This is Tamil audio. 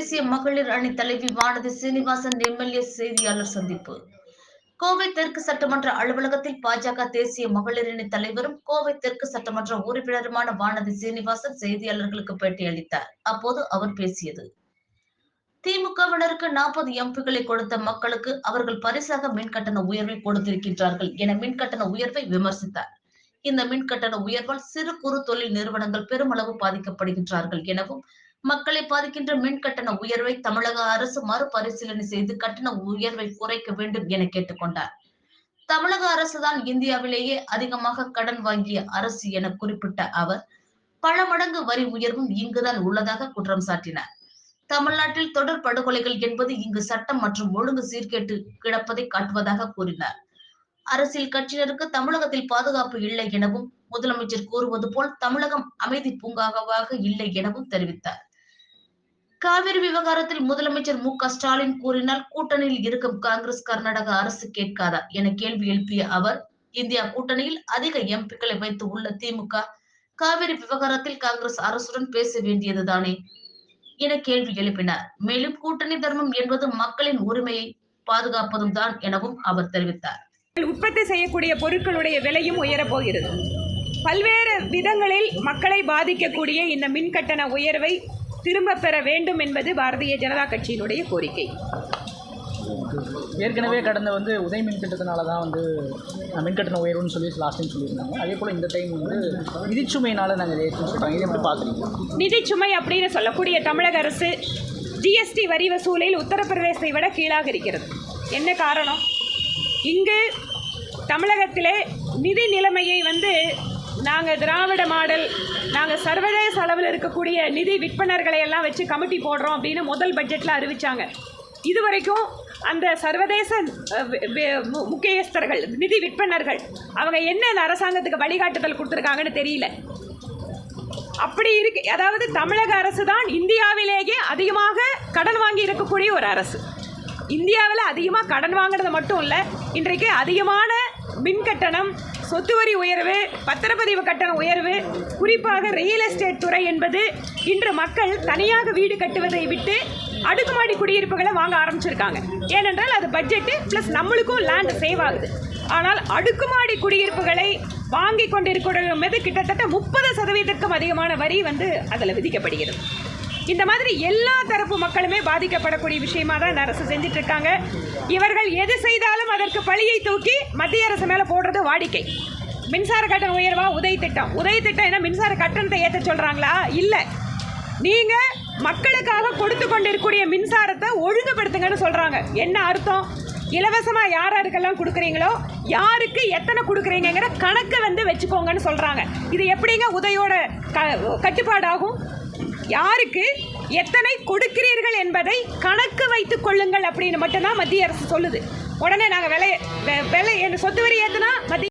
தேசிய மகளிர் அணி தலைவி வானதி சீனிவாசன் எம்எல்ஏ செய்தியாளர் சந்திப்பு. கோவை தெற்கு சட்டமன்ற அலுவலகத்தில் பாஜக தேசிய மகளிர் அணி தலைவரும் கோவை தெற்கு சட்டமன்ற உறுப்பினருமான வானதி சீனிவாசன் செய்தியாளர்களுக்கு பேட்டியளித்தார். அப்போது அவர் பேசியது. திமுகவினருக்கு நாற்பது எம்பிகளை கொடுத்த மக்களுக்கு அவர்கள் பரிசாக மின்கட்டண உயர்வை கொடுத்திருக்கின்றார்கள் என மின்கட்டண உயர்வை விமர்சித்தார். இந்த மின்கட்டண உயர்வால் சிறு குறு தொழில் நிறுவனங்கள் பெருமளவு பாதிக்கப்படுகின்றார்கள் எனவும் மக்களை பாதிக்கின்ற மின் கட்டண உயர்வை தமிழக அரசு மறுபரிசீலனை செய்து கட்டண உயர்வை குறைக்க வேண்டும் என கேட்டுக்கொண்டார். தமிழக அரசுதான் இந்தியாவிலேயே அதிகமாக கடன் வாங்கிய அரசு என குறிப்பிட்ட அவர் பல மடங்கு வரி உயர்வும் இங்குதான் உள்ளதாக குற்றம் சாட்டினார். தமிழ்நாட்டில் தொடர் படுகொலைகள் என்பது இங்கு சட்டம் மற்றும் ஒழுங்கு சீர்கேட்டு கிடப்பதை காட்டுவதாக கூறினார். அரசியல் கட்சியினருக்கு தமிழகத்தில் பாதுகாப்பு இல்லை எனவும் முதலமைச்சர் கூறுவது போல் தமிழகம் அமைதி பூங்காவாக இல்லை எனவும் தெரிவித்தார். காவிரி விவகாரத்தில் முதலமைச்சர் மு க ஸ்டாலின் கூறினால் கூட்டணியில் இருக்கும் காங்கிரஸ் கர்நாடக அரசு கேட்காதா என கேள்வி எழுப்பிய அவர் இந்தியா கூட்டணியில் அதிக எம்பிக்களை வைத்து உள்ள திமுக காவிரி விவகாரத்தில் காங்கிரஸ் அரசுடன் பேச வேண்டியதுதானே என கேள்வி எழுப்பினார். மேலும் கூட்டணி தர்மம் என்பது மக்களின் உரிமையை பாதுகாப்பதும் தான் எனவும் அவர் தெரிவித்தார். உற்பத்தி செய்யக்கூடிய பொருட்களுடைய விலையும் உயரப்போகிறது. பல்வேறு விதங்களில் மக்களை பாதிக்கக்கூடிய இந்த மின் கட்டண உயர்வை திரும்ப பெற வேண்டும் என்பது பாரதிய ஜனதா கட்சியினுடைய கோரிக்கை. ஏற்கனவே கடந்த வந்து உதய மின் திட்டத்தினால தான் வந்து மின்கட்டண உயர்வுன்னு சொல்லி லாஸ்ட் டைம் சொல்லியிருந்தாங்க. அதே போல் இந்த டைம் வந்து நிதிச்சுமையினால நாங்கள் ஏற்றுன்னு சொல்கிறாங்க இதை எப்படி பார்க்குறீங்க நிதிச்சுமை அப்படின்னு சொல்லக்கூடிய தமிழக அரசு ஜிஎஸ்டி வரி வசூலில் உத்தரப்பிரதேசத்தை விட கீழாக இருக்கிறது. என்ன காரணம்? இங்கு தமிழகத்திலே நிதி நிலைமையை வந்து நாங்கள் திராவிட மாடல் நாங்கள் சர்வதேச அளவில் இருக்கக்கூடிய நிதி விற்பனர்களை எல்லாம் வச்சு கமிட்டி போடுறோம் அப்படின்னு முதல் பட்ஜெட்டில் அறிவிச்சாங்க. இதுவரைக்கும் அந்த சர்வதேச மு- முக்கியஸ்தர்கள் நிதி விற்பனர்கள் அவங்க என்ன அந்த அரசாங்கத்துக்கு வழிகாட்டுதல் கொடுத்துருக்காங்கன்னு தெரியல. அப்படி இருக்கு அதாவது தமிழக அரசு தான் இந்தியாவிலேயே அதிகமாக கடன் வாங்கி இருக்கக்கூடிய ஒரு அரசு. இந்தியாவில் அதிகமாக கடன் வாங்குறது மட்டும் இல்லை இன்றைக்கு அதிகமான மின் கட்டணம் சொத்து வரி உயர்வு பத்திரப்பதிவு கட்டண உயர்வு குறிப்பாக ரியல் எஸ்டேட் துறை என்பது இன்று மக்கள் தனியாக வீடு கட்டுவதை விட்டு அடுக்குமாடி குடியிருப்புகளை வாங்க ஆரம்பிச்சிருக்காங்க. ஏனென்றால் அது பட்ஜெட்டு ப்ளஸ் நம்மளுக்கும் லேண்ட் சேவ் ஆகுது. ஆனால் அடுக்குமாடி குடியிருப்புகளை வாங்கி கொண்டிருக்கிற மீது கிட்டத்தட்ட முப்பது சதவீதத்திற்கும் அதிகமான வரி வந்து அதில் விதிக்கப்படுகிறது. இந்த மாதிரி எல்லா தரப்பு மக்களுமே பாதிக்கப்படக்கூடிய விஷயமா தான் இந்த அரசு செஞ்சுட்டு இருக்காங்க இவர்கள் எது செய்தாலும் அதற்கு பழியை தூக்கி மத்திய அரசு மேலே போடுறது வாடிக்கை. மின்சார கட்டண உயர்வா உதய் திட்டம். உதய் திட்டம் என்ன மின்சார கட்டணத்தை ஏற்ற சொல்கிறாங்களா இல்லை. நீங்கள் மக்களுக்காக கொடுத்து கொண்டிருக்கக்கூடிய மின்சாரத்தை ஒழுங்குபடுத்துங்கன்னு சொல்கிறாங்க என்ன அர்த்தம்? இலவசமாக யார் யாருக்கெல்லாம் கொடுக்குறீங்களோ யாருக்கு எத்தனை கொடுக்குறீங்கிற கணக்கை வந்து வச்சுக்கோங்கன்னு சொல்கிறாங்க இது எப்படிங்க உதயோட க கட்டுப்பாடாகும்? யாருக்கு எத்தனை கொடுக்கிறீர்கள் என்பதை கணக்கு வைத்துக் கொள்ளுங்கள் அப்படின்னு மட்டும்தான் மத்திய அரசு சொல்லுது. உடனே நாங்கள் விலை வெ- விலை சொத்து வரி ஏற்றுனா மத்திய